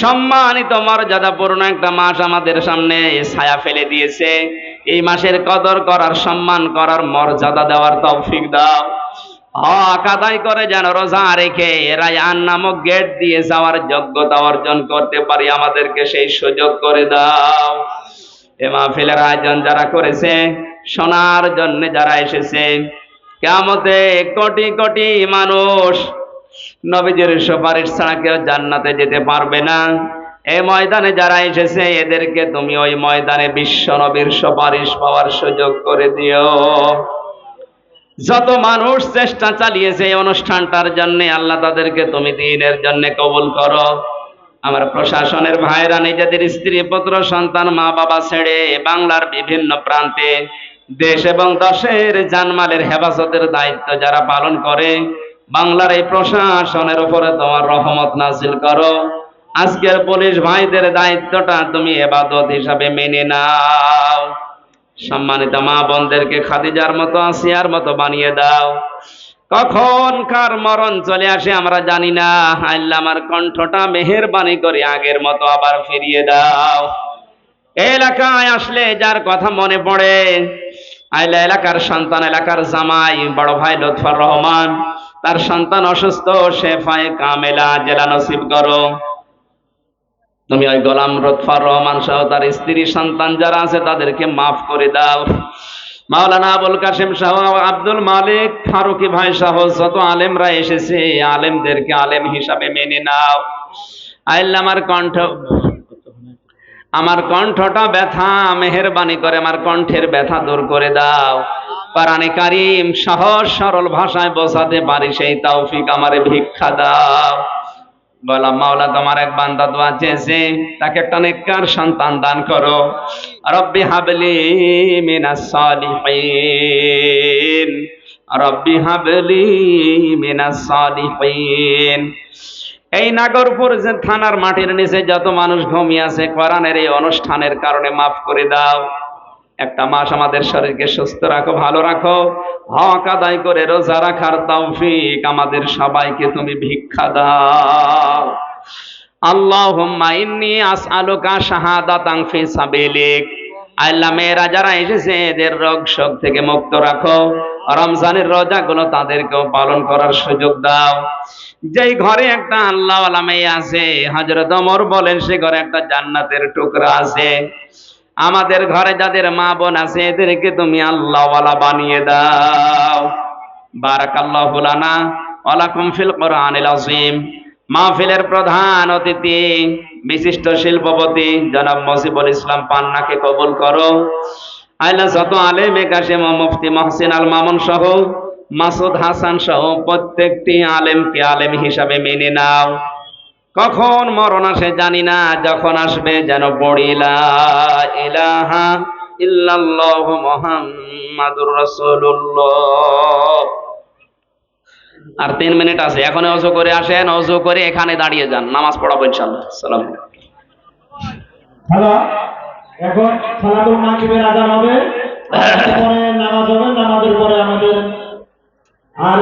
সম্মানিত মর্যাদাপূর্ণ একটা মাস আমাদের সামনে ছায়া ফেলে দিয়েছে। এই মাসের কদর করার, সম্মান করার মর্যাদা দেওয়ার তৌফিক দাও। করে যেন রোজা রেখে রায়ান নামক গেট দিয়ে যাওয়ার যোগ্যতা অর্জন করতে পারি, আমাদেরকে সেই সুযোগ করে দাও। এ মাহফিলের আয়োজন যারা করেছে, শোনার জন্য যারা এসেছে কেমতে কোটি কোটি মানুষ নবীজির সুপারিশ ছাড়া কেউ জান্নাতে যেতে পারবে না। এই ময়দানে যারা এসেছে, এদেরকে তুমি ওই ময়দানে বিশ্ব নবীর সুপারিশ পাওয়ার সুযোগ করে দিও। যত মানুষ চেষ্টা চালিয়েছে এই অনুষ্ঠানটার জন্য, আল্লাহ তাদেরকে তুমি দিনের জন্য কবুল করো। আমার প্রশাসনের ভাইরা, নিজেদের স্ত্রী, পুত্র, সন্তান মা বাবা ছেড়ে বাংলার বিভিন্ন প্রান্তে দেশ এবং দশের জানমালের হেফাজতের দায়িত্ব যারা পালন করে বাংলার এই প্রশাসনের উপরে তোমার রহমত নাজিল করো। আজকের পুলিশ ভাইদের দায়িত্বটা তুমি এবাদত হিসাবে মেনে নাও। সম্মানিত মা বোনদেরকে খাদিজার মতো, আসিয়ার মতো বানিয়ে দাও। কখন কার মরণ চলে আসে আমরা জানি না। আল্লাহ আমার কণ্ঠটা মেহেরবানি করে আগের মতো আবার ফিরিয়ে দাও। এলাকায় আসলে যার কথা মনে পড়ে, আইলা এলাকার সন্তান, এলাকার জামাই, বড় ভাই লুৎফর রহমান তার সন্তান অসুস্থ শেফায়ে কামেলা, জেলা নসিব করো। তুমি ওই গোলাম রতফার রহমান সহ তার স্ত্রী, সন্তান যারা আছে তাদেরকে মাফ করে দাও। মাওলানা আবুল কাসিম শাহ আব্দুল মালিক, ফারুকি ভাই সহ যত আলেমরা এসেছে, আলেমদেরকে আলেম হিসাবে মেনে নাও। আল্লাহ আমার কণ্ঠ, আমার কণ্ঠটা ব্যথা, মেহেরবানি করে, আমার কণ্ঠের ব্যথা দূর করে দাও। পারানে কারিম সহজ সরল ভাষায় বোঝাতে পারি, সেই তৌফিক আমারে ভিক্ষা দাও। বললাম মাওলা, তোমার এক বান্দা দোয়া চেয়েছে, তাকে একটা নেককার সন্তান দান করো। রব্বি হাবলি মিনাস সালিহিন। রব্বি হাবলি মিনাস সালিহিন। এই নাগরপুর যে থানার মাটির নিচে যত মানুষ ঘুমিয়ে আছে, কোরআনের এই অনুষ্ঠানের কারণে মাফ করে দাও। একটা মাস আমাদের শরীরকে সুস্থ রাখো, ভালো রাখো। হক আদায় করে রোজা রাখার তৌফিক আমাদের সবাইকে তুমি ভিক্ষা দাও। আল্লাহুম্মা ইন্নী আসআলুকা শাহাদাতান ফি সাবিলিক। আল্লাহ এসেছে, এদের রোগ শোক থেকে মুক্ত রাখো। রমজানের রোজাগুলো তাদেরকেও পালন করার সুযোগ দাও। যেই ঘরে একটা আল্লাহওয়ালা মেয়ে আছে হজরত অমর বলেন, সে ঘরে একটা জান্নাতের টুকরা আছে। আমাদের ঘরে যাদের মা বোন আছে, এদেরকে তুমি আল্লাহওয়ালা বানিয়ে দাও। বারাকাল্লাহু লানা ওয়া লাকুম ফিল কোরআনিল আযীম। মাহফিলের প্রধান অতিথি, বিশিষ্ট শিল্পপতি জনাব মজিবুল ইসলাম পান্নাকে কবুল করো। আইলা যত আলেম কাশেম মুফতি মহসিন আল মামুন সহ মাসুদ হাসান সহ প্রত্যেকটি আলেমকে আলেম হিসাবে মেনে নাও। কখন মরণ আসে জানি না যখন আসবে যেন পড়িলা ইলাহা ইল্লাল্লাহু মুহাম্মাদুর রাসূলুল্লাহ। আর তিন মিনিট আছে এখন অজু করে আসেন অজু করে এখানে দাঁড়িয়ে যান নামাজ পড়াবো ইনশাল্লাহ সালাম এখন সালাতুল মাগরিবের আজান হবে। তারপরে নামাজ হবে নামাজের পরে আমাদের আর